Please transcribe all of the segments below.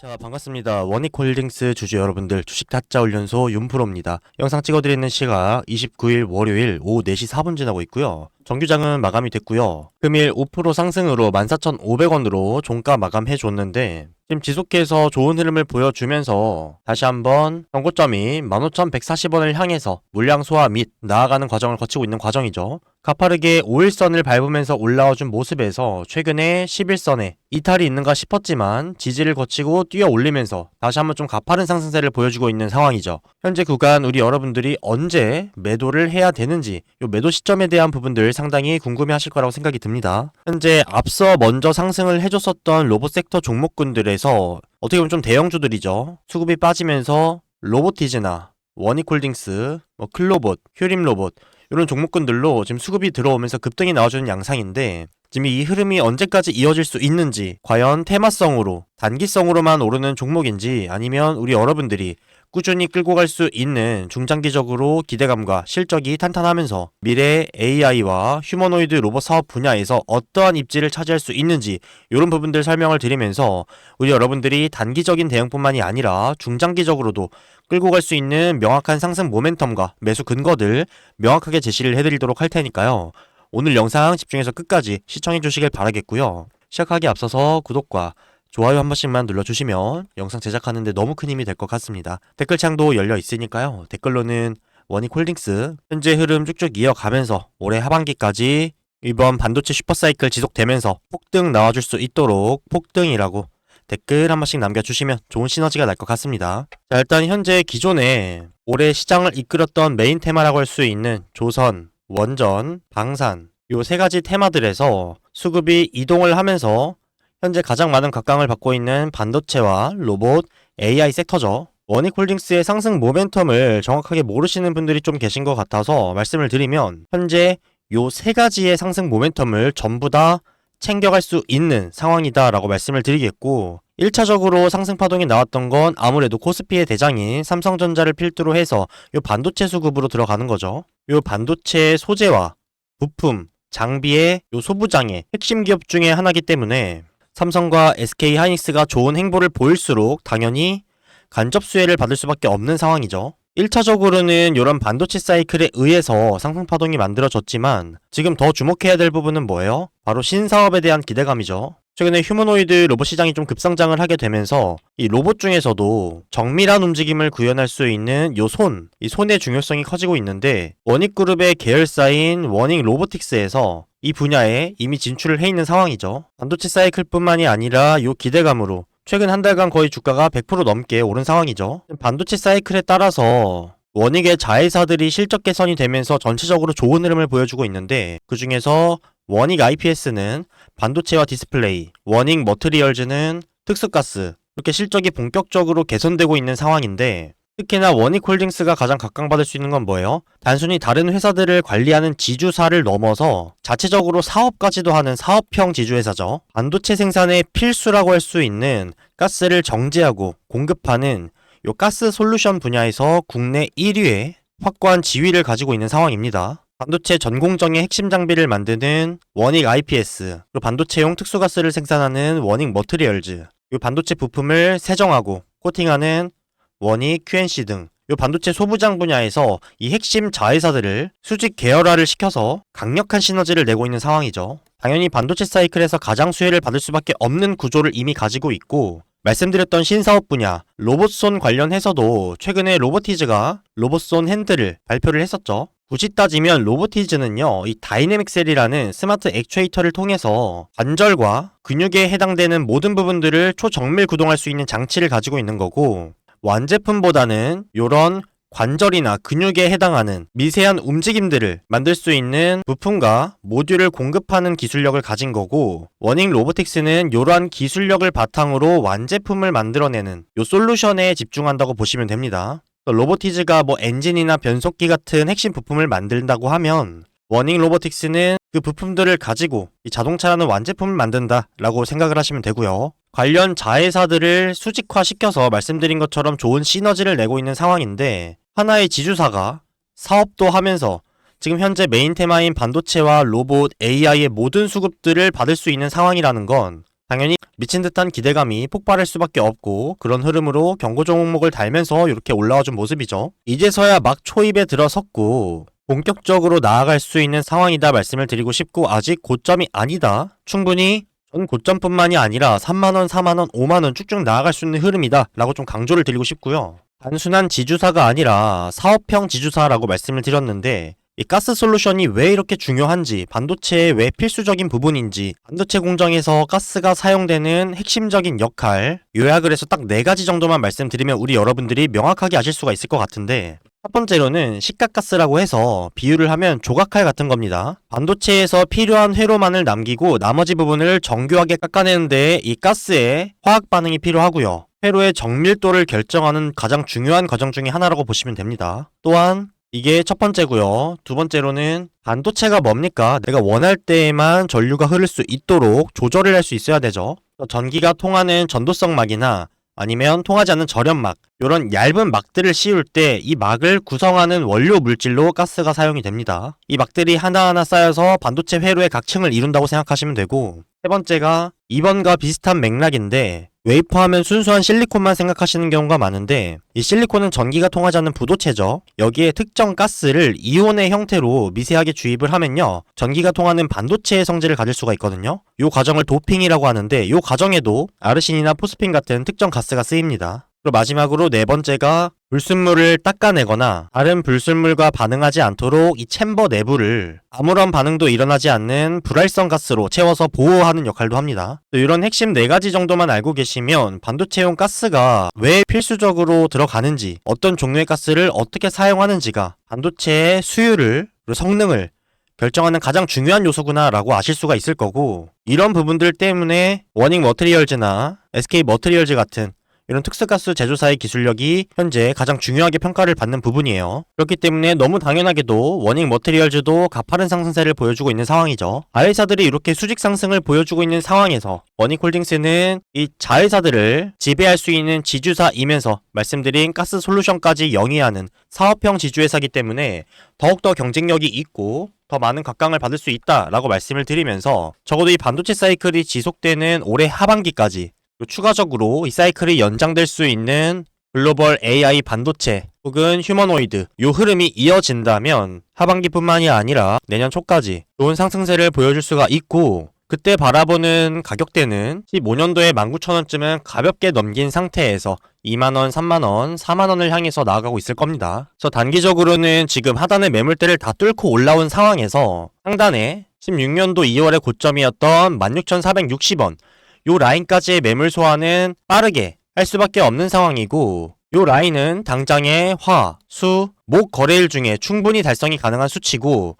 자 반갑습니다. 원익홀딩스 주주 여러분들 주식 타짜 훈련소 윤프로입니다. 영상 찍어드리는 시각 29일 월요일 오후 4시 4분 지나고 있고요 정규장은 마감이 됐고요 금일 5% 상승으로 14,500원으로 종가 마감해 줬는데 지금 지속해서 좋은 흐름을 보여주면서 다시 한번 정고점이 15,140원을 향해서 물량 소화 및 나아가는 과정을 거치고 있는 과정이죠 가파르게 5일선을 밟으면서 올라와준 모습에서 최근에 11선에 이탈이 있는가 싶었지만 지지를 거치고 뛰어 올리면서 다시 한번 좀 가파른 상승세를 보여주고 있는 상황이죠. 현재 구간 우리 여러분들이 언제 매도를 해야 되는지 요 매도 시점에 대한 부분들 상당히 궁금해 하실 거라고 생각이 듭니다. 현재 앞서 먼저 상승을 해줬었던 로봇 섹터 종목군들에서 어떻게 보면 좀 대형주들이죠. 수급이 빠지면서 로보티즈나 원익홀딩스, 뭐 클로봇, 휴림로봇 이런 종목군들로 지금 수급이 들어오면서 급등이 나와주는 양상인데 지금 이 흐름이 언제까지 이어질 수 있는지 과연 테마성으로 단기성으로만 오르는 종목인지 아니면 우리 여러분들이 꾸준히 끌고 갈 수 있는 중장기적으로 기대감과 실적이 탄탄하면서 미래 AI와 휴머노이드 로봇 사업 분야에서 어떠한 입지를 차지할 수 있는지 이런 부분들 설명을 드리면서 우리 여러분들이 단기적인 대응뿐만이 아니라 중장기적으로도 끌고 갈 수 있는 명확한 상승 모멘텀과 매수 근거들 명확하게 제시를 해드리도록 할 테니까요. 오늘 영상 집중해서 끝까지 시청해 주시길 바라겠고요. 시작하기 앞서서 구독과 좋아요 한 번씩만 눌러주시면 영상 제작하는데 너무 큰 힘이 될 것 같습니다. 댓글창도 열려 있으니까요. 댓글로는 원익 홀딩스 현재 흐름 쭉쭉 이어가면서 올해 하반기까지 이번 반도체 슈퍼사이클 지속되면서 폭등 나와줄 수 있도록 폭등이라고 댓글 한 번씩 남겨주시면 좋은 시너지가 날 것 같습니다. 자, 일단 현재 기존에 올해 시장을 이끌었던 메인 테마라고 할 수 있는 조선, 원전, 방산 요 세 가지 테마들에서 수급이 이동을 하면서 현재 가장 많은 각광을 받고 있는 반도체와 로봇, AI 섹터죠. 원익홀딩스의 상승 모멘텀을 정확하게 모르시는 분들이 좀 계신 것 같아서 말씀을 드리면 현재 요 세 가지의 상승 모멘텀을 전부 다 챙겨갈 수 있는 상황이다 라고 말씀을 드리겠고 1차적으로 상승 파동이 나왔던 건 아무래도 코스피의 대장인 삼성전자를 필두로 해서 요 반도체 수급으로 들어가는 거죠. 요 반도체 소재와 부품, 장비의 요 소부장의 핵심 기업 중에 하나이기 때문에 삼성과 SK 하이닉스가 좋은 행보를 보일수록 당연히 간접 수혜를 받을 수밖에 없는 상황이죠. 1차적으로는 이런 반도체 사이클에 의해서 상승 파동이 만들어졌지만 지금 더 주목해야 될 부분은 뭐예요? 바로 신사업에 대한 기대감이죠. 최근에 휴머노이드 로봇 시장이 좀 급성장을 하게 되면서 이 로봇 중에서도 정밀한 움직임을 구현할 수 있는 요 손, 이 손의 중요성이 커지고 있는데 원익그룹의 계열사인 원익 로보틱스에서 이 분야에 이미 진출을 해 있는 상황이죠. 반도체 사이클뿐만이 아니라 요 기대감으로 최근 한 달간 거의 주가가 100% 넘게 오른 상황이죠. 반도체 사이클에 따라서 원익의 자회사들이 실적 개선이 되면서 전체적으로 좋은 흐름을 보여주고 있는데 그 중에서 원익 IPS는 반도체와 디스플레이, 원익 머트리얼즈는 특수가스 이렇게 실적이 본격적으로 개선되고 있는 상황인데 특히나 원익홀딩스가 가장 각광받을 수 있는 건 뭐예요? 단순히 다른 회사들을 관리하는 지주사를 넘어서 자체적으로 사업까지도 하는 사업형 지주회사죠. 반도체 생산의 필수라고 할 수 있는 가스를 정제하고 공급하는 요 가스 솔루션 분야에서 국내 1위의 확고한 지위를 가지고 있는 상황입니다. 반도체 전공정의 핵심 장비를 만드는 원익 IPS, 그리고 반도체용 특수가스를 생산하는 원익 머트리얼즈, 이 반도체 부품을 세정하고 코팅하는 원익 QNC 등 이 반도체 소부장 분야에서 이 핵심 자회사들을 수직 계열화를 시켜서 강력한 시너지를 내고 있는 상황이죠. 당연히 반도체 사이클에서 가장 수혜를 받을 수밖에 없는 구조를 이미 가지고 있고 말씀드렸던 신사업 분야 로봇손 관련해서도 최근에 로보티즈가 로봇손 핸들을 발표를 했었죠. 굳이 따지면 로보티즈는요, 이 다이내믹 셀이라는 스마트 액추에이터를 통해서 관절과 근육에 해당되는 모든 부분들을 초정밀 구동할 수 있는 장치를 가지고 있는 거고, 완제품보다는 요런 관절이나 근육에 해당하는 미세한 움직임들을 만들 수 있는 부품과 모듈을 공급하는 기술력을 가진 거고 원익 로보틱스는 이러한 기술력을 바탕으로 완제품을 만들어내는 요 솔루션에 집중한다고 보시면 됩니다. 로보티즈가 뭐 엔진이나 변속기 같은 핵심 부품을 만든다고 하면 원익 로보틱스는 그 부품들을 가지고 이 자동차라는 완제품을 만든다 라고 생각을 하시면 되고요. 관련 자회사들을 수직화시켜서 말씀드린 것처럼 좋은 시너지를 내고 있는 상황인데 하나의 지주사가 사업도 하면서 지금 현재 메인 테마인 반도체와 로봇, AI의 모든 수급들을 받을 수 있는 상황이라는 건 당연히 미친 듯한 기대감이 폭발할 수밖에 없고 그런 흐름으로 경고 종목을 달면서 이렇게 올라와 준 모습이죠. 이제서야 막 초입에 들어섰고 본격적으로 나아갈 수 있는 상황이다 말씀을 드리고 싶고 아직 고점이 아니다. 충분히 전 고점뿐만이 아니라 3만원, 4만원, 5만원 쭉쭉 나아갈 수 있는 흐름이다 라고 좀 강조를 드리고 싶고요. 단순한 지주사가 아니라 사업형 지주사라고 말씀을 드렸는데 이 가스 솔루션이 왜 이렇게 중요한지, 반도체의 왜 필수적인 부분인지, 반도체 공정에서 가스가 사용되는 핵심적인 역할, 요약을 해서 딱 네 가지 정도만 말씀드리면 우리 여러분들이 명확하게 아실 수가 있을 것 같은데, 첫 번째로는 식각가스라고 해서 비유를 하면 조각칼 같은 겁니다. 반도체에서 필요한 회로만을 남기고 나머지 부분을 정교하게 깎아내는데 이 가스에 화학 반응이 필요하고요. 회로의 정밀도를 결정하는 가장 중요한 과정 중에 하나라고 보시면 됩니다. 또한 이게 첫 번째고요. 두 번째로는 반도체가 뭡니까? 내가 원할 때에만 전류가 흐를 수 있도록 조절을 할 수 있어야 되죠. 전기가 통하는 전도성 막이나 아니면 통하지 않는 절연막 이런 얇은 막들을 씌울 때 이 막을 구성하는 원료 물질로 가스가 사용이 됩니다. 이 막들이 하나하나 쌓여서 반도체 회로의 각 층을 이룬다고 생각하시면 되고 세 번째가 2번과 비슷한 맥락인데 웨이퍼 하면 순수한 실리콘만 생각하시는 경우가 많은데 이 실리콘은 전기가 통하지 않는 부도체죠. 여기에 특정 가스를 이온의 형태로 미세하게 주입을 하면요. 전기가 통하는 반도체의 성질을 가질 수가 있거든요. 이 과정을 도핑이라고 하는데 이 과정에도 아르신이나 포스핀 같은 특정 가스가 쓰입니다. 그리고 마지막으로 네 번째가 불순물을 닦아내거나 다른 불순물과 반응하지 않도록 이 챔버 내부를 아무런 반응도 일어나지 않는 불활성 가스로 채워서 보호하는 역할도 합니다. 또 이런 핵심 네 가지 정도만 알고 계시면 반도체용 가스가 왜 필수적으로 들어가는지 어떤 종류의 가스를 어떻게 사용하는지가 반도체의 수율을 그리고 성능을 결정하는 가장 중요한 요소구나라고 아실 수가 있을 거고 이런 부분들 때문에 워닝 머트리얼즈나 SK 머트리얼즈 같은 이런 특수가스 제조사의 기술력이 현재 가장 중요하게 평가를 받는 부분이에요. 그렇기 때문에 너무 당연하게도 워닝 머트리얼즈도 가파른 상승세를 보여주고 있는 상황이죠. 자회사들이 이렇게 수직 상승을 보여주고 있는 상황에서 워닝콜딩스는 이 자회사들을 지배할 수 있는 지주사이면서 말씀드린 가스 솔루션까지 영위하는 사업형 지주회사기 때문에 더욱더 경쟁력이 있고 더 많은 각광을 받을 수 있다라고 말씀을 드리면서 적어도 이 반도체 사이클이 지속되는 올해 하반기까지 또 추가적으로 이 사이클이 연장될 수 있는 글로벌 AI 반도체 혹은 휴머노이드 요 흐름이 이어진다면 하반기뿐만이 아니라 내년 초까지 좋은 상승세를 보여줄 수가 있고 그때 바라보는 가격대는 15년도에 19,000원쯤은 가볍게 넘긴 상태에서 2만원, 3만원, 4만원을 향해서 나아가고 있을 겁니다. 그래서 단기적으로는 지금 하단의 매물대를 다 뚫고 올라온 상황에서 상단에 16년도 2월의 고점이었던 16,460원 요 라인까지의 매물 소화는 빠르게 할 수밖에 없는 상황이고 요 라인은 당장의 화, 수, 목 거래일 중에 충분히 달성이 가능한 수치고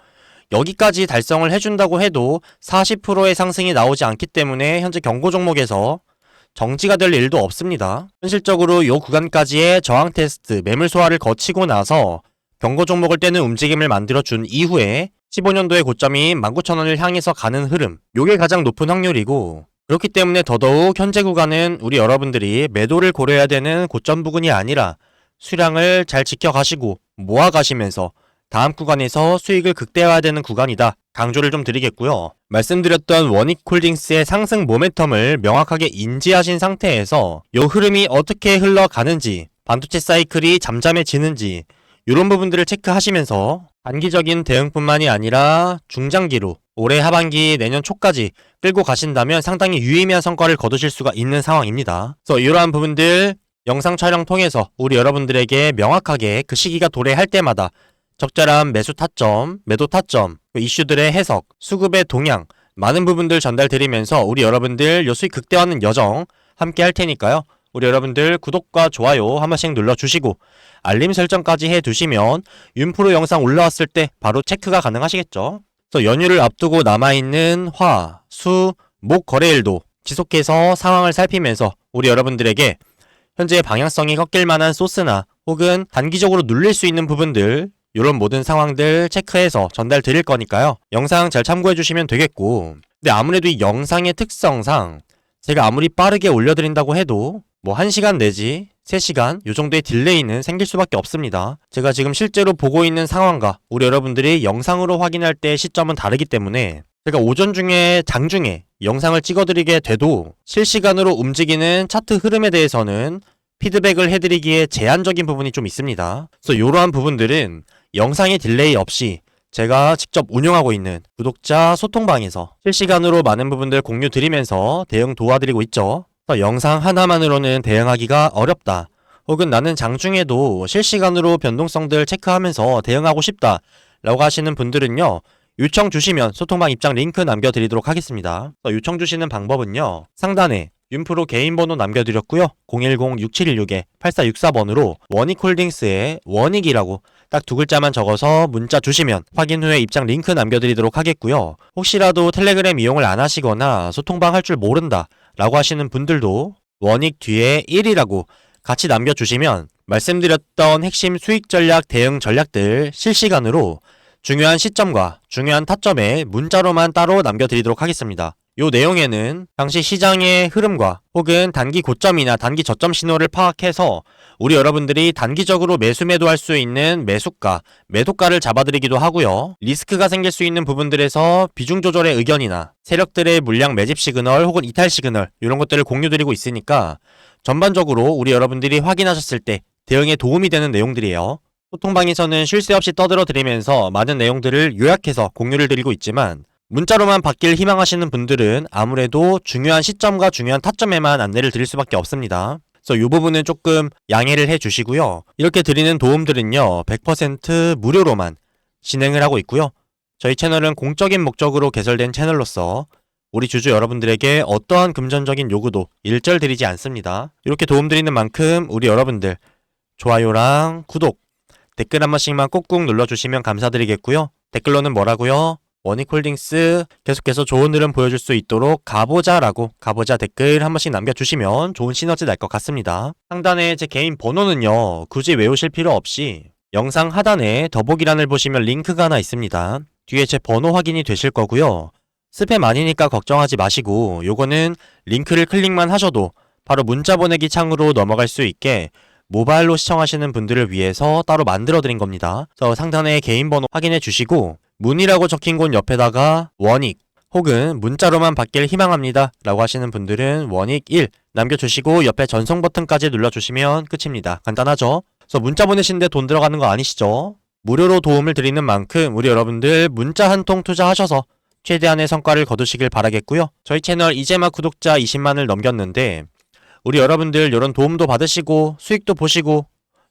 여기까지 달성을 해준다고 해도 40%의 상승이 나오지 않기 때문에 현재 경고 종목에서 정지가 될 일도 없습니다. 현실적으로 요 구간까지의 저항 테스트, 매물 소화를 거치고 나서 경고 종목을 떼는 움직임을 만들어 준 이후에 15년도의 고점인 19,000원을 향해서 가는 흐름, 요게 가장 높은 확률이고 그렇기 때문에 더더욱 현재 구간은 우리 여러분들이 매도를 고려해야 되는 고점 부근이 아니라 수량을 잘 지켜가시고 모아가시면서 다음 구간에서 수익을 극대화해야 되는 구간이다. 강조를 좀 드리겠고요. 말씀드렸던 원익홀딩스의 상승 모멘텀을 명확하게 인지하신 상태에서 이 흐름이 어떻게 흘러가는지 반도체 사이클이 잠잠해지는지 이런 부분들을 체크하시면서 단기적인 대응뿐만이 아니라 중장기로 올해 하반기 내년 초까지 끌고 가신다면 상당히 유의미한 성과를 거두실 수가 있는 상황입니다. 그래서 이러한 부분들 영상 촬영 통해서 우리 여러분들에게 명확하게 그 시기가 도래할 때마다 적절한 매수 타점, 매도 타점, 그 이슈들의 해석, 수급의 동향, 많은 부분들 전달드리면서 우리 여러분들 요 수익 극대화하는 여정 함께 할 테니까요. 우리 여러분들 구독과 좋아요 한 번씩 눌러주시고 알림 설정까지 해두시면 윤프로 영상 올라왔을 때 바로 체크가 가능하시겠죠. 그래서 연휴를 앞두고 남아있는 화, 수, 목 거래일도 지속해서 상황을 살피면서 우리 여러분들에게 현재 방향성이 꺾일 만한 소스나 혹은 단기적으로 눌릴 수 있는 부분들 이런 모든 상황들 체크해서 전달 드릴 거니까요. 영상 잘 참고해 주시면 되겠고 근데 아무래도 이 영상의 특성상 제가 아무리 빠르게 올려드린다고 해도 뭐 1시간 내지 3시간 요 정도의 딜레이는 생길 수밖에 없습니다. 제가 지금 실제로 보고 있는 상황과 우리 여러분들이 영상으로 확인할 때 시점은 다르기 때문에 제가 오전 중에 장 중에 영상을 찍어드리게 돼도 실시간으로 움직이는 차트 흐름에 대해서는 피드백을 해드리기에 제한적인 부분이 좀 있습니다. 그래서 이러한 부분들은 영상의 딜레이 없이 제가 직접 운영하고 있는 구독자 소통방에서 실시간으로 많은 부분들 공유 드리면서 대응 도와드리고 있죠. 그래서 영상 하나만으로는 대응하기가 어렵다. 혹은 나는 장중에도 실시간으로 변동성들 체크하면서 대응하고 싶다. 라고 하시는 분들은요. 요청 주시면 소통방 입장 링크 남겨드리도록 하겠습니다. 그래서 요청 주시는 방법은요. 상단에 윤프로 개인 번호 남겨드렸고요. 010-6716-8464번으로 원익홀딩스의 원익이라고 딱 두 글자만 적어서 문자 주시면 확인 후에 입장 링크 남겨드리도록 하겠고요. 혹시라도 텔레그램 이용을 안 하시거나 소통방 할 줄 모른다 라고 하시는 분들도 원익 뒤에 1이라고 같이 남겨주시면 말씀드렸던 핵심 수익 전략 대응 전략들 실시간으로 중요한 시점과 중요한 타점에 문자로만 따로 남겨드리도록 하겠습니다. 요 내용에는 당시 시장의 흐름과 혹은 단기 고점이나 단기 저점 신호를 파악해서 우리 여러분들이 단기적으로 매수 매도할 수 있는 매수가, 매도가를 잡아드리기도 하고요. 리스크가 생길 수 있는 부분들에서 비중 조절의 의견이나 세력들의 물량 매집 시그널 혹은 이탈 시그널 이런 것들을 공유드리고 있으니까 전반적으로 우리 여러분들이 확인하셨을 때 대응에 도움이 되는 내용들이에요. 소통방에서는 쉴 새 없이 떠들어 드리면서 많은 내용들을 요약해서 공유를 드리고 있지만 문자로만 받길 희망하시는 분들은 아무래도 중요한 시점과 중요한 타점에만 안내를 드릴 수밖에 없습니다. 그래서 이 부분은 조금 양해를 해 주시고요. 이렇게 드리는 도움들은요, 100% 무료로만 진행을 하고 있고요. 저희 채널은 공적인 목적으로 개설된 채널로서 우리 주주 여러분들에게 어떠한 금전적인 요구도 일절 드리지 않습니다. 이렇게 도움드리는 만큼 우리 여러분들 좋아요랑 구독, 댓글 한 번씩만 꾹꾹 눌러주시면 감사드리겠고요. 댓글로는 뭐라고요? 원익홀딩스 계속해서 좋은 흐름 보여줄 수 있도록 가보자라고 가보자 댓글 한 번씩 남겨주시면 좋은 시너지 날 것 같습니다. 상단에 제 개인 번호는요 굳이 외우실 필요 없이 영상 하단에 더보기란을 보시면 링크가 하나 있습니다. 뒤에 제 번호 확인이 되실 거고요. 스팸 아니니까 걱정하지 마시고 요거는 링크를 클릭만 하셔도 바로 문자 보내기 창으로 넘어갈 수 있게 모바일로 시청하시는 분들을 위해서 따로 만들어 드린 겁니다. 그래서 상단에 개인 번호 확인해 주시고 문이라고 적힌 곳 옆에다가 원익 혹은 문자로만 받길 희망합니다 라고 하시는 분들은 원익 1 남겨주시고 옆에 전송 버튼까지 눌러주시면 끝입니다. 간단하죠? 그래서 문자 보내시는데 돈 들어가는 거 아니시죠? 무료로 도움을 드리는 만큼 우리 여러분들 문자 한 통 투자하셔서 최대한의 성과를 거두시길 바라겠고요. 저희 채널 이제 막 구독자 20만을 넘겼는데 우리 여러분들 이런 도움도 받으시고 수익도 보시고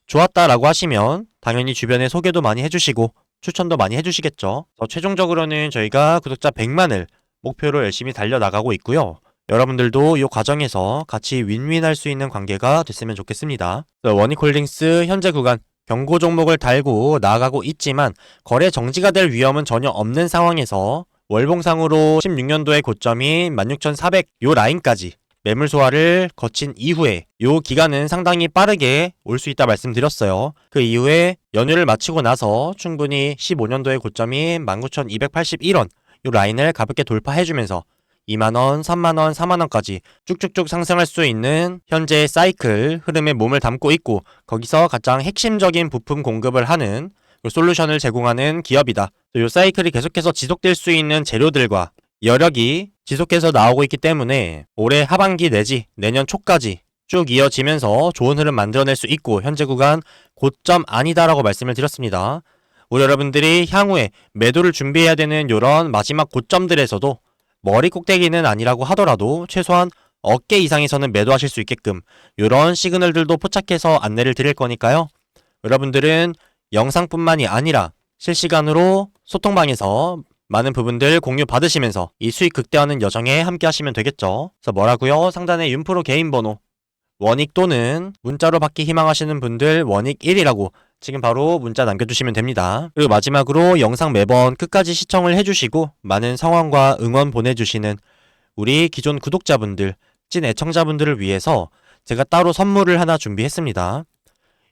좋았다라고 하시면 당연히 주변에 소개도 많이 해주시고 추천도 많이 해주시겠죠. 어, 최종적으로는 저희가 구독자 100만을 목표로 열심히 달려나가고 있고요. 여러분들도 이 과정에서 같이 윈윈할 수 있는 관계가 됐으면 좋겠습니다. 원익홀딩스 현재 구간 경고 종목을 달고 나아가고 있지만 거래 정지가 될 위험은 전혀 없는 상황에서 월봉상으로 16년도의 고점인 16,400 요 라인까지 매물 소화를 거친 이후에 요 기간은 상당히 빠르게 올 수 있다 말씀드렸어요. 그 이후에 연휴를 마치고 나서 충분히 15년도의 고점인 19,281원 요 라인을 가볍게 돌파해주면서 2만원, 3만원, 4만원까지 쭉쭉쭉 상승할 수 있는 현재의 사이클 흐름에 몸을 담고 있고 거기서 가장 핵심적인 부품 공급을 하는 솔루션을 제공하는 기업이다. 이 사이클이 계속해서 지속될 수 있는 재료들과 여력이 지속해서 나오고 있기 때문에 올해 하반기 내지 내년 초까지 쭉 이어지면서 좋은 흐름 만들어낼 수 있고 현재 구간 고점 아니다라고 말씀을 드렸습니다. 우리 여러분들이 향후에 매도를 준비해야 되는 이런 마지막 고점들에서도 머리 꼭대기는 아니라고 하더라도 최소한 어깨 이상에서는 매도하실 수 있게끔 이런 시그널들도 포착해서 안내를 드릴 거니까요. 여러분들은 영상뿐만이 아니라 실시간으로 소통방에서 많은 부분들 공유 받으시면서 이 수익 극대화하는 여정에 함께 하시면 되겠죠. 그래서 뭐라고요? 상단에 윤프로 개인 번호 원익 또는 문자로 받기 희망하시는 분들 원익 1이라고 지금 바로 문자 남겨주시면 됩니다. 그리고 마지막으로 영상 매번 끝까지 시청을 해주시고 많은 성원과 응원 보내주시는 우리 기존 구독자분들, 찐 애청자분들을 위해서 제가 따로 선물을 하나 준비했습니다.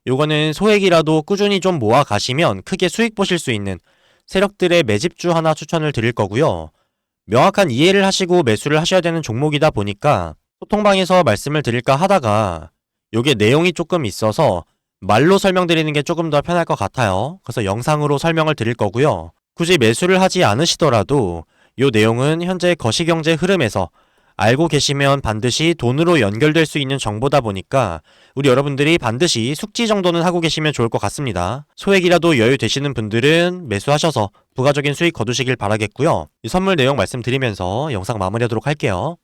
요거는 소액이라도 꾸준히 좀 모아 가시면 크게 수익 보실 수 있는 세력들의 매집주 하나 추천을 드릴 거고요. 명확한 이해를 하시고 매수를 하셔야 되는 종목이다 보니까 소통방에서 말씀을 드릴까 하다가 요게 내용이 조금 있어서 말로 설명드리는 게 조금 더 편할 것 같아요. 그래서 영상으로 설명을 드릴 거고요. 굳이 매수를 하지 않으시더라도 이 내용은 현재 거시경제 흐름에서 알고 계시면 반드시 돈으로 연결될 수 있는 정보다 보니까 우리 여러분들이 반드시 숙지 정도는 하고 계시면 좋을 것 같습니다. 소액이라도 여유 되시는 분들은 매수하셔서 부가적인 수익 거두시길 바라겠고요. 이 선물 내용 말씀드리면서 영상 마무리하도록 할게요.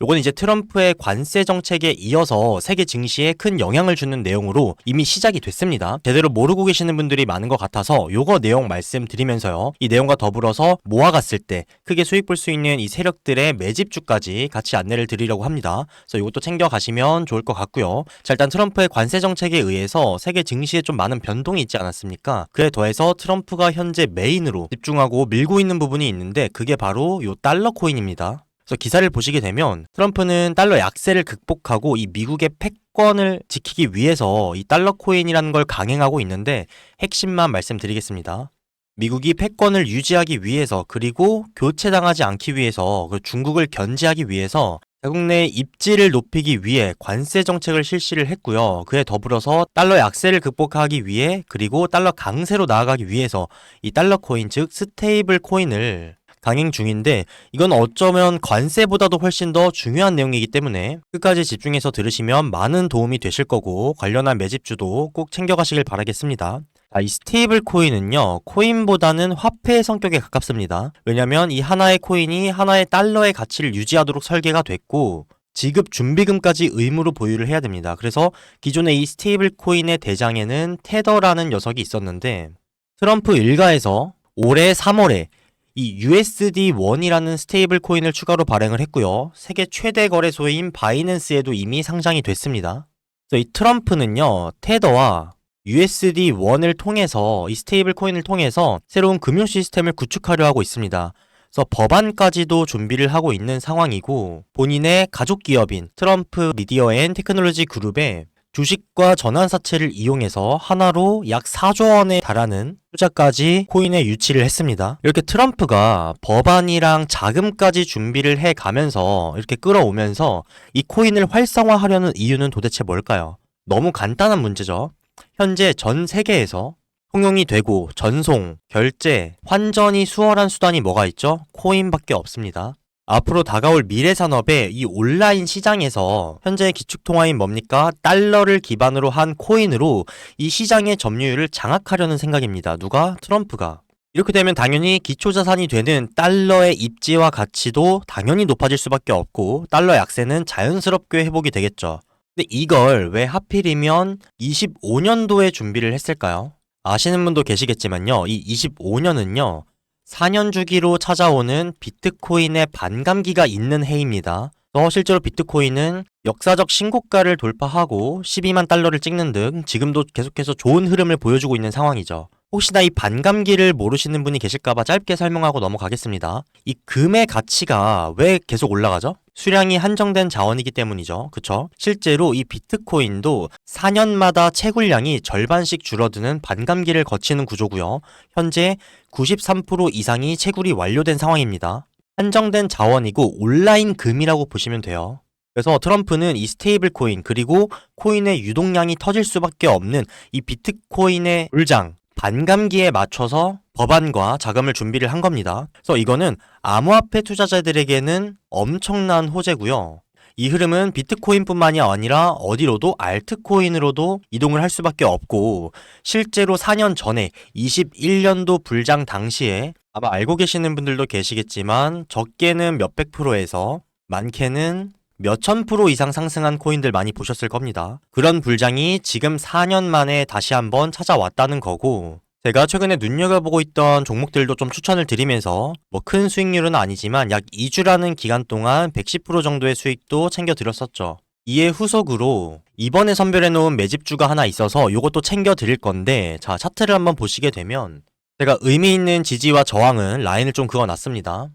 요건 이제 트럼프의 관세 정책에 이어서 세계 증시에 큰 영향을 주는 내용으로 이미 시작이 됐습니다. 제대로 모르고 계시는 분들이 많은 것 같아서 요거 내용 말씀드리면서요. 이 내용과 더불어서 모아갔을 때 크게 수익 볼 수 있는 이 세력들의 매집주까지 같이 안내를 드리려고 합니다. 그래서 이것도 챙겨 가시면 좋을 것 같고요. 자, 일단 트럼프의 관세 정책에 의해서 세계 증시에 좀 많은 변동이 있지 않았습니까? 그에 더해서 트럼프가 현재 메인으로 집중하고 밀고 있는 부분이 있는데 그게 바로 요 달러 코인입니다. 그래서 기사를 보시게 되면 트럼프는 달러 약세를 극복하고 이 미국의 패권을 지키기 위해서 이 달러 코인이라는 걸 강행하고 있는데 핵심만 말씀드리겠습니다. 미국이 패권을 유지하기 위해서 그리고 교체당하지 않기 위해서 그 중국을 견제하기 위해서 자국 내 입지를 높이기 위해 관세 정책을 실시를 했고요. 그에 더불어서 달러 약세를 극복하기 위해 그리고 달러 강세로 나아가기 위해서 이 달러 코인 즉 스테이블 코인을 강행 중인데 이건 어쩌면 관세보다도 훨씬 더 중요한 내용이기 때문에 끝까지 집중해서 들으시면 많은 도움이 되실 거고 관련한 매집주도 꼭 챙겨가시길 바라겠습니다. 자, 이 스테이블 코인은요, 코인보다는 화폐 성격에 가깝습니다. 왜냐면 이 하나의 코인이 하나의 달러의 가치를 유지하도록 설계가 됐고, 지급 준비금까지 의무로 보유를 해야 됩니다. 그래서 기존의 이 스테이블 코인의 대장에는 테더라는 녀석이 있었는데, 트럼프 일가에서 올해 3월에 이 USD1이라는 스테이블 코인을 추가로 발행을 했고요. 세계 최대 거래소인 바이낸스에도 이미 상장이 됐습니다. 그래서 이 트럼프는요, 테더와 USD1을 통해서 이 스테이블 코인을 통해서 새로운 금융 시스템을 구축하려 하고 있습니다. 그래서 법안까지도 준비를 하고 있는 상황이고 본인의 가족 기업인 트럼프 미디어 앤 테크놀로지 그룹에 주식과 전환사채를 이용해서 하나로 약 4조 원에 달하는 투자까지 코인에 유치를 했습니다. 이렇게 트럼프가 법안이랑 자금까지 준비를 해 가면서 이렇게 끌어오면서 이 코인을 활성화하려는 이유는 도대체 뭘까요? 너무 간단한 문제죠. 현재 전 세계에서 통용이 되고 전송, 결제, 환전이 수월한 수단이 뭐가 있죠? 코인밖에 없습니다. 앞으로 다가올 미래 산업의 이 온라인 시장에서 현재의 기축통화인 뭡니까? 달러를 기반으로 한 코인으로 이 시장의 점유율을 장악하려는 생각입니다. 누가? 트럼프가. 이렇게 되면 당연히 기초자산이 되는 달러의 입지와 가치도 당연히 높아질 수밖에 없고 달러 약세는 자연스럽게 회복이 되겠죠. 근데 이걸 왜 하필이면 25년도에 준비를 했을까요? 아시는 분도 계시겠지만요. 이 25년은요. 4년 주기로 찾아오는 비트코인의 반감기가 있는 해입니다. 또 실제로 비트코인은 역사적 신고가를 돌파하고 12만 달러를 찍는 등 지금도 계속해서 좋은 흐름을 보여주고 있는 상황이죠. 혹시나 이 반감기를 모르시는 분이 계실까봐 짧게 설명하고 넘어가겠습니다. 이 금의 가치가 왜 계속 올라가죠? 수량이 한정된 자원이기 때문이죠. 그쵸? 실제로 이 비트코인도 4년마다 채굴량이 절반씩 줄어드는 반감기를 거치는 구조고요. 현재 93% 이상이 채굴이 완료된 상황입니다. 한정된 자원이고 온라인 금이라고 보시면 돼요. 그래서 트럼프는 이 스테이블 코인 그리고 코인의 유동량이 터질 수밖에 없는 이 비트코인의 물장 반감기에 맞춰서 법안과 자금을 준비를 한 겁니다. 그래서 이거는 암호화폐 투자자들에게는 엄청난 호재고요. 이 흐름은 비트코인뿐만이 아니라 어디로도 알트코인으로도 이동을 할 수밖에 없고 실제로 4년 전에 21년도 불장 당시에 아마 알고 계시는 분들도 계시겠지만 적게는 몇백 프로에서 많게는 몇천 프로 이상 상승한 코인들 많이 보셨을 겁니다. 그런 불장이 지금 4년 만에 다시 한번 찾아왔다는 거고 제가 최근에 눈여겨보고 있던 종목들도 좀 추천을 드리면서 뭐 큰 수익률은 아니지만 약 2주라는 기간 동안 110% 정도의 수익도 챙겨 드렸었죠. 이에 후속으로 이번에 선별해 놓은 매집주가 하나 있어서 이것도 챙겨 드릴 건데 자 차트를 한번 보시게 되면 제가 의미 있는 지지와 저항은 라인을 좀 그어 놨습니다.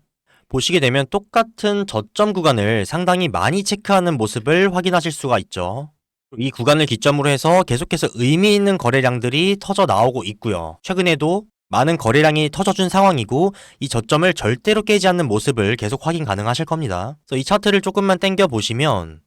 보시게 되면 똑같은 저점 구간을 상당히 많이 체크하는 모습을 확인하실 수가 있죠. 이 구간을 기점으로 해서 계속해서 의미 있는 거래량들이 터져 나오고 있고요. 최근에도 많은 거래량이 터져준 상황이고 이 저점을 절대로 깨지 않는 모습을 계속 확인 가능하실 겁니다. 그래서 이 차트를 조금만 땡겨 보시면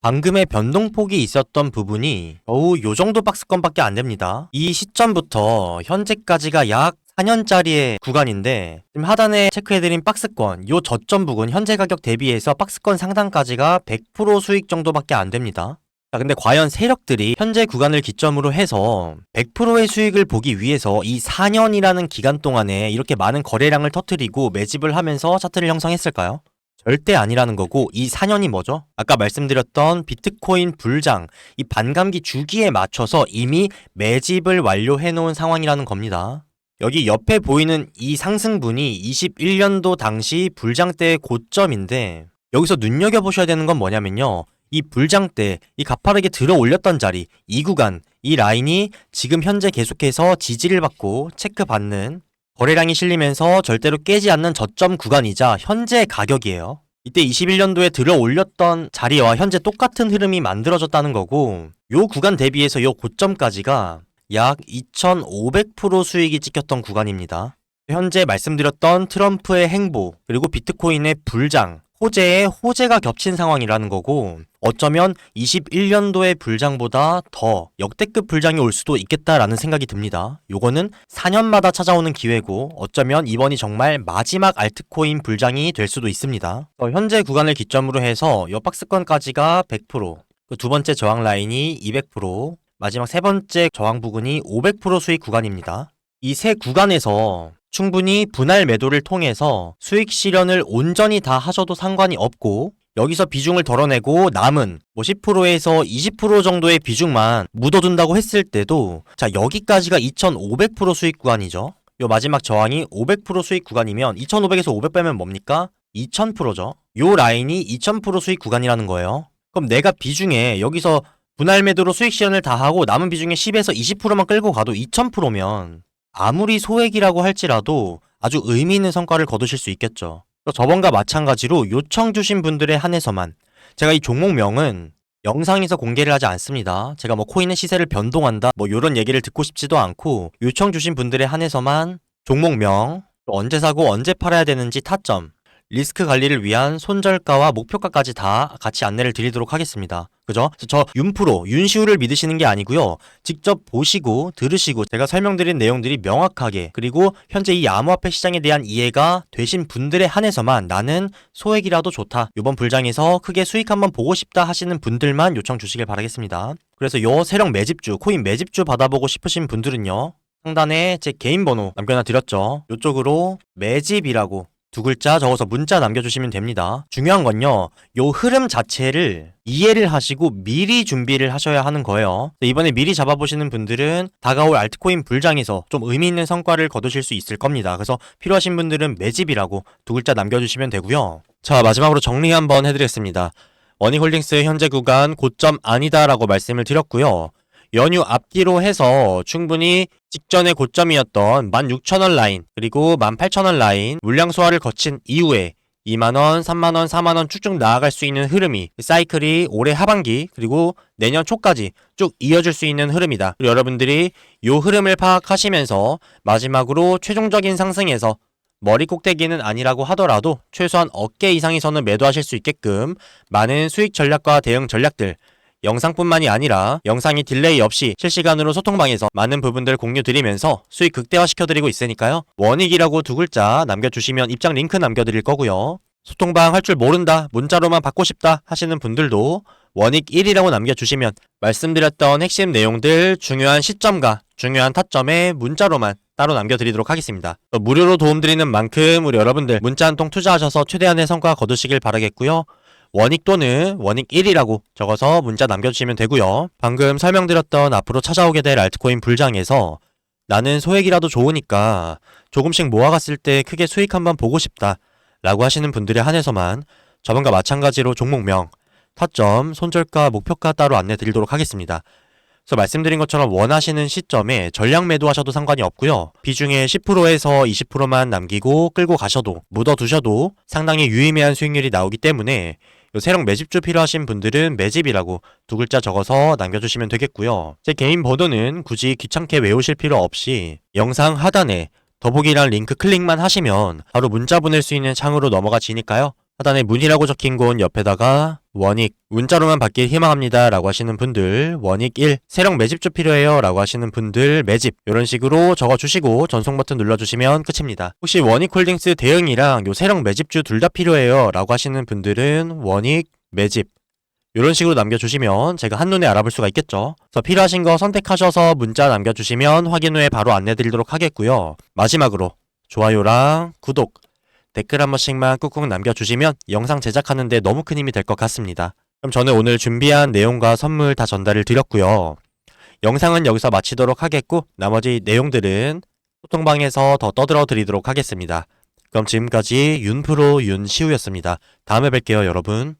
방금의 변동폭이 있었던 부분이 겨우 요 정도 박스권밖에 안 됩니다. 이 시점부터 현재까지가 약 4년짜리의 구간인데 지금 하단에 체크해드린 박스권 요 저점 부근 현재 가격 대비해서 박스권 상단까지가 100% 수익 정도밖에 안 됩니다. 자, 근데 과연 세력들이 현재 구간을 기점으로 해서 100%의 수익을 보기 위해서 이 4년이라는 기간 동안에 이렇게 많은 거래량을 터뜨리고 매집을 하면서 차트를 형성했을까요? 절대 아니라는 거고 이 4년이 뭐죠? 아까 말씀드렸던 비트코인 불장 이 반감기 주기에 맞춰서 이미 매집을 완료해 놓은 상황이라는 겁니다. 여기 옆에 보이는 이 상승분이 21년도 당시 불장 때의 고점인데 여기서 눈여겨보셔야 되는 건 뭐냐면요. 이 불장 때 이 가파르게 들어 올렸던 자리 이 구간 이 라인이 지금 현재 계속해서 지지를 받고 체크받는 거래량이 실리면서 절대로 깨지 않는 저점 구간이자 현재 가격이에요. 이때 21년도에 들어 올렸던 자리와 현재 똑같은 흐름이 만들어졌다는 거고 요 구간 대비해서 요 고점까지가 약 2,500% 수익이 찍혔던 구간입니다. 현재 말씀드렸던 트럼프의 행보 그리고 비트코인의 불장 호재에 호재가 겹친 상황이라는 거고 어쩌면 21년도의 불장보다 더 역대급 불장이 올 수도 있겠다라는 생각이 듭니다. 요거는 4년마다 찾아오는 기회고 어쩌면 이번이 정말 마지막 알트코인 불장이 될 수도 있습니다. 어, 현재 구간을 기점으로 해서 요 박스권까지가 100%, 그 두 번째 저항 라인이 200%, 마지막 세 번째 저항 부근이 500% 수익 구간입니다. 이 세 구간에서 충분히 분할 매도를 통해서 수익 실현을 온전히 다 하셔도 상관이 없고 여기서 비중을 덜어내고 남은 뭐 10%에서 20% 정도의 비중만 묻어둔다고 했을 때도 자 여기까지가 2500% 수익 구간이죠. 요 마지막 저항이 500% 수익 구간이면 2500에서 500 빼면 뭡니까? 2000%죠. 요 라인이 2000% 수익 구간이라는 거예요. 그럼 내가 비중에 여기서 분할 매도로 수익 실현을 다 하고 남은 비중의 10에서 20%만 끌고 가도 2000%면 아무리 소액이라고 할지라도 아주 의미 있는 성과를 거두실 수 있겠죠. 또 저번과 마찬가지로 요청 주신 분들에 한해서만 제가 이 종목명은 영상에서 공개를 하지 않습니다. 제가 뭐 코인의 시세를 변동한다 뭐 이런 얘기를 듣고 싶지도 않고 요청 주신 분들에 한해서만 종목명 또 언제 사고 언제 팔아야 되는지 타점 리스크 관리를 위한 손절가와 목표가까지 다 같이 안내를 드리도록 하겠습니다. 그죠? 저 윤프로, 윤시우를 믿으시는 게 아니고요. 직접 보시고 들으시고 제가 설명드린 내용들이 명확하게 그리고 현재 이 암호화폐 시장에 대한 이해가 되신 분들에 한해서만 나는 소액이라도 좋다. 이번 불장에서 크게 수익 한번 보고 싶다 하시는 분들만 요청 주시길 바라겠습니다. 그래서 요 세력 매집주, 코인 매집주 받아보고 싶으신 분들은요. 상단에 제 개인 번호 남겨놔 드렸죠. 이쪽으로 매집이라고 두 글자 적어서 문자 남겨주시면 됩니다. 중요한 건요, 요 흐름 자체를 이해를 하시고 미리 준비를 하셔야 하는 거예요. 이번에 미리 잡아보시는 분들은 다가올 알트코인 불장에서 좀 의미 있는 성과를 거두실 수 있을 겁니다. 그래서 필요하신 분들은 매집이라고 두 글자 남겨주시면 되고요. 자, 마지막으로 정리 한번 해드리겠습니다. 원익홀딩스 현재 구간 고점 아니다라고 말씀을 드렸고요. 연휴 앞뒤로 해서 충분히 직전의 고점이었던 16,000원 라인 그리고 18,000원 라인 물량 소화를 거친 이후에 2만원, 3만원, 4만원 쭉쭉 나아갈 수 있는 흐름이 사이클이 올해 하반기 그리고 내년 초까지 쭉 이어질 수 있는 흐름이다. 그리고 여러분들이 이 흐름을 파악하시면서 마지막으로 최종적인 상승에서 머리 꼭대기는 아니라고 하더라도 최소한 어깨 선을 매도하실 수 있게끔 많은 수익 전략과 대응 전략들 영상뿐만이 아니라 영상이 딜레이 없이 실시간으로 소통방에서 많은 부분들 공유 드리면서 수익 극대화 시켜드리고 있으니까요. 원익이라고 두 글자 남겨주시면 입장 링크 남겨드릴 거고요. 소통방 할 줄 모른다, 문자로만 받고 싶다 하시는 분들도 원익 1이라고 남겨주시면 말씀드렸던 핵심 내용들 중요한 시점과 중요한 타점에 문자로만 따로 남겨드리도록 하겠습니다. 또 무료로 도움드리는 만큼 우리 여러분들 문자 한 통 투자하셔서 최대한의 성과 거두시길 바라겠고요. 원익 또는 원익 1이라고 적어서 문자 남겨주시면 되고요. 방금 설명드렸던 앞으로 찾아오게 될 알트코인 불장에서 나는 소액이라도 좋으니까 조금씩 모아갔을 때 크게 수익 한번 보고 싶다 라고 하시는 분들에 한해서만 저번과 마찬가지로 종목명, 타점, 손절가, 목표가 따로 안내 드리도록 하겠습니다. 그래서 말씀드린 것처럼 원하시는 시점에 전량 매도하셔도 상관이 없고요. 비중의 10%에서 20%만 남기고 끌고 가셔도 묻어두셔도 상당히 유의미한 수익률이 나오기 때문에 요 세력 매집주 필요하신 분들은 매집이라고 두 글자 적어서 남겨주시면 되겠고요. 제 개인 번호는 굳이 귀찮게 외우실 필요 없이 영상 하단에 더보기란 링크 클릭만 하시면 바로 문자 보낼 수 있는 창으로 넘어가 지니까요. 하단에 문이라고 적힌 곳 옆에다가 원익, 문자로만 받길 희망합니다. 라고 하시는 분들, 원익 1, 세력 매집주 필요해요. 라고 하시는 분들, 매집. 이런 식으로 적어주시고 전송 버튼 눌러주시면 끝입니다. 혹시 원익 홀딩스 대응이랑 요 세력 매집주 둘 다 필요해요. 라고 하시는 분들은 원익, 매집. 이런 식으로 남겨주시면 제가 한눈에 알아볼 수가 있겠죠. 그래서 필요하신 거 선택하셔서 문자 남겨주시면 확인 후에 바로 안내 드리도록 하겠고요. 마지막으로 좋아요랑 구독, 댓글 한 번씩만 꾹꾹 남겨주시면 영상 제작하는데 너무 큰 힘이 될 것 같습니다. 그럼 저는 오늘 준비한 내용과 선물 다 전달을 드렸고요. 영상은 여기서 마치도록 하겠고 나머지 내용들은 소통방에서 더 떠들어 드리도록 하겠습니다. 그럼 지금까지 윤프로 윤시우였습니다. 다음에 뵐게요 여러분.